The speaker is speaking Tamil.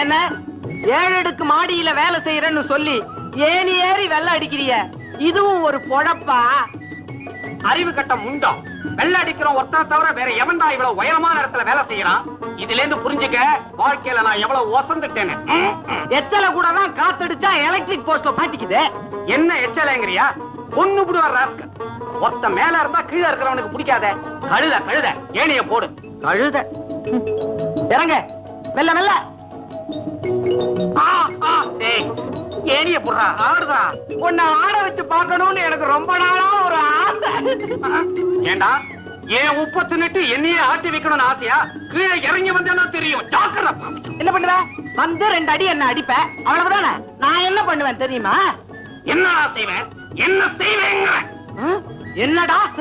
ஏன்னா ஏழு அடுக்கு மாடியில வேலை செய்யறேன்னு சொல்லி ஏணி ஏறி வெள்ளை அடிக்கிறிய. இதுவும் ஒரு பொழப்பா? அறிவு கட்டம் உண்டோ வெள்ள அடிக்கிறோம் ஒருத்தனை தவிர வேற எவன்டா இவ்வளவு உயரமான இடத்துல வேலை செய்யறான்? இதுல இருந்து புரிஞ்சுக்க வாழ்க்கையில நான் எவ்வளவு ஒசந்துட்டேன்னு. எச்சல கூட தான் காத்தடிச்சா எலக்ட்ரிக் போஸ்ட்ல மாட்டிக்குது. என்ன எச்சலைங்கிறியா? பொண்ணு புடுவார் ராஸ்கல். ஒருத்த மேல இருந்தா கீழே இருக்கிறவனுக்கு பிடிக்காத. கழுத கழுத ஏணிய போடு. கழுத. இறங்க. மெல்ல மெல்ல. ஏணிய போடுறா ஆடுறா. உன்னை ஆட வச்சு பார்க்கணும்னு எனக்கு ரொம்ப நாளா ஒரு ஆசை. ஏண்டா ஏன் உப்ப தின்னுட்டு என்னையே ஆட்டி வைக்கணும்னு ஆசையா? கீழே இறங்கி வந்தேன்னா தெரியும். ஜாக்கிரதை என்ன பண்ணுவ? வந்து ரெண்டு அடி என்ன அடிப்ப? அவ்வளவுதானே? நான் என்ன பண்ணுவேன் தெரியுமா? என்னடா செய்வேன்? என்ன செய்வேங்கிற? ம்? என்னடா செய்